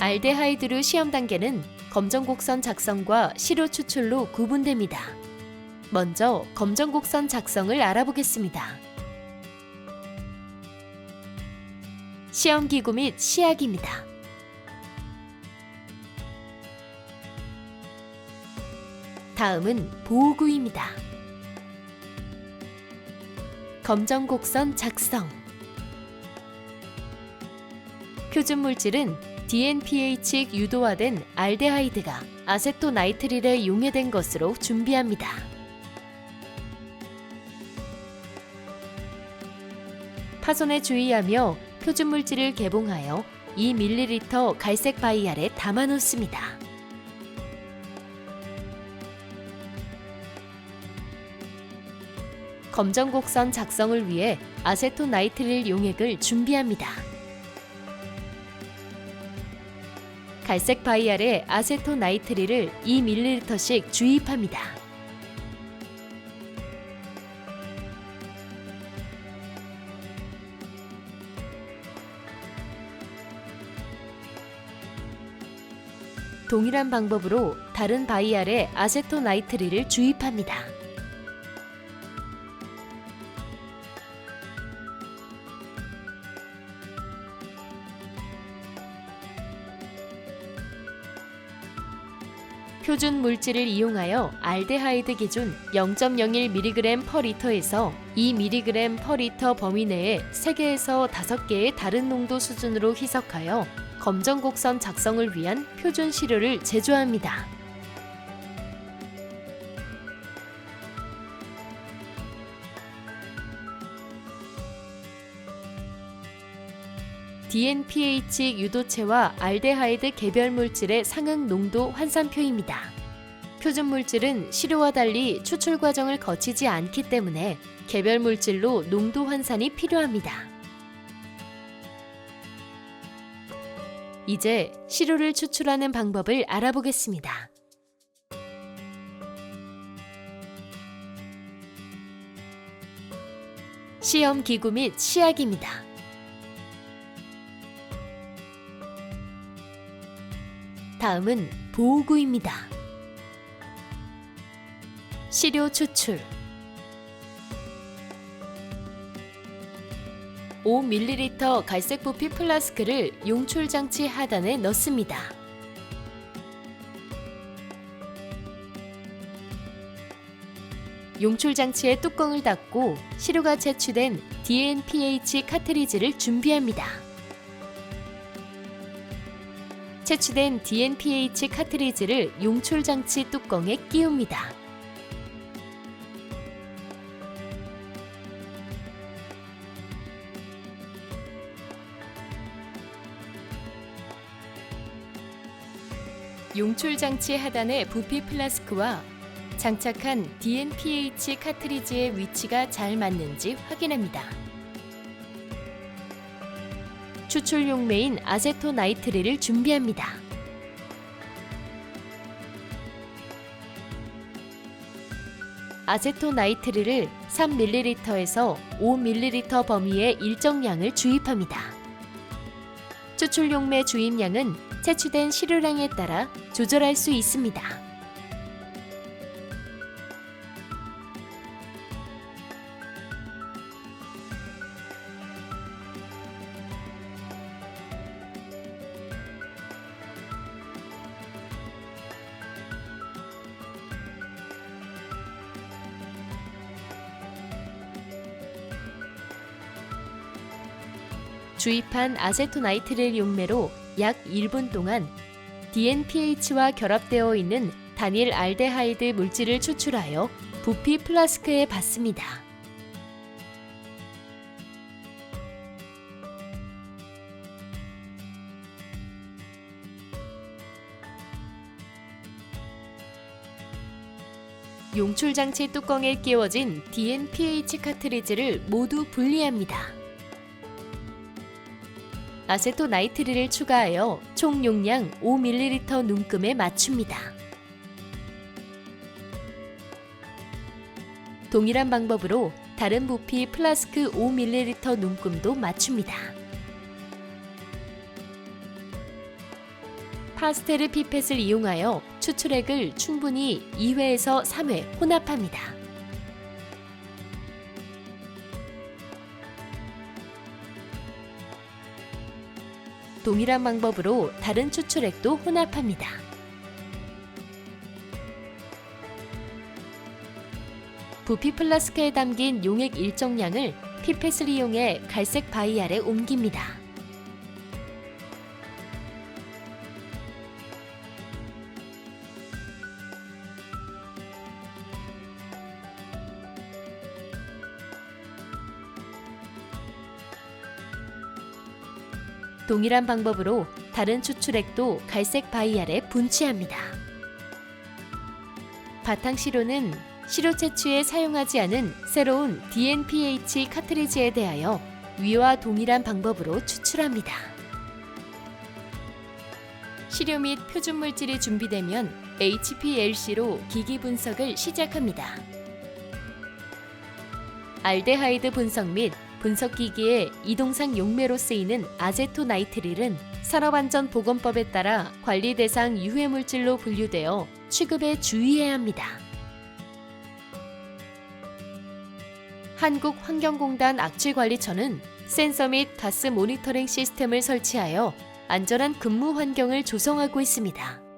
알데하이드류 시험 단계는 검정곡선 작성과 시료 추출로 구분됩니다. 먼저 검정곡선 작성을 알아보겠습니다. 시험 기구 및 시약입니다. 다음은 보호구입니다. 검정곡선 작성 표준 물질은 DNPH 유도화된 알데하이드가 아세토나이트릴에 용해된 것으로 준비합니다. 파손에 주의하며 표준 물질을 개봉하여 2ml 갈색 바이알에 담아 놓습니다. 검정 곡선 작성을 위해 아세토나이트릴 용액을 준비합니다. 갈색 바이알에 아세토나이트릴을 2ml씩 주입합니다. 동일한 방법으로 다른 바이알에 아세토나이트릴을 주입합니다. 표준 물질을 이용하여 알데하이드 기준 0.01mg per 리터에서 2mg per 리터 범위 내에 3개에서 5개의 다른 농도 수준으로 희석하여 검정 곡선 작성을 위한 표준 시료를 제조합니다. DNPH 유도체와 알데하이드 개별 물질의 상응 농도 환산표입니다. 표준 물질은 시료와 달리 추출 과정을 거치지 않기 때문에 개별 물질로 농도 환산이 필요합니다. 이제 시료를 추출하는 방법을 알아보겠습니다. 시험 기구 및 시약입니다. 다음은 보호구입니다. 시료 추출 5ml 갈색 부피 플라스크를 용출 장치 하단에 넣습니다. 용출 장치의 뚜껑을 닫고 시료가 채취된 DNPH 카트리지를 준비합니다. 채취된 DNPH 카트리지를 용출 장치 뚜껑에 끼웁니다. 용출 장치 하단의 부피 플라스크와 장착한 DNPH 카트리지의 위치가 잘 맞는지 확인합니다. 추출 용매인 아세토나이트릴을 준비합니다. 아세토나이트릴을 3ml에서 5ml 범위의 일정량을 주입합니다. 추출 용매 주입량은 채취된 시료량에 따라 조절할 수 있습니다. 주입한 아세토나이트릴 용매로 약 1분 동안 DNPH와 결합되어 있는 단일 알데하이드 물질을 추출하여 부피 플라스크에 받습니다. 용출 장치 뚜껑에 끼워진 DNPH 카트리지를 모두 분리합니다. 아세토나이트릴을 추가하여 총 용량 5ml 눈금에 맞춥니다. 동일한 방법으로 다른 부피 플라스크 5ml 눈금도 맞춥니다. 파스텔 피펫을 이용하여 추출액을 충분히 2회에서 3회 혼합합니다. 동일한 방법으로 다른 추출액도 혼합합니다. 부피 플라스크에 담긴 용액 일정량을 피펫을 이용해 갈색 바이알에 옮깁니다. 동일한 방법으로 다른 추출액도 갈색 바이알에 분치합니다. 바탕 시료는 시료 채취에 사용하지 않은 새로운 DNPH 카트리지에 대하여 위와 동일한 방법으로 추출합니다. 시료 및 표준 물질이 준비되면 HPLC로 기기 분석을 시작합니다. 알데하이드 분석 및 분석 기기의 이동상 용매로 쓰이는 아제토나이트릴은 산업안전보건법에 따라 관리 대상 유해 물질로 분류되어 취급에 주의해야 합니다. 한국환경공단 악취관리처는 센서 및 가스 모니터링 시스템을 설치하여 안전한 근무 환경을 조성하고 있습니다.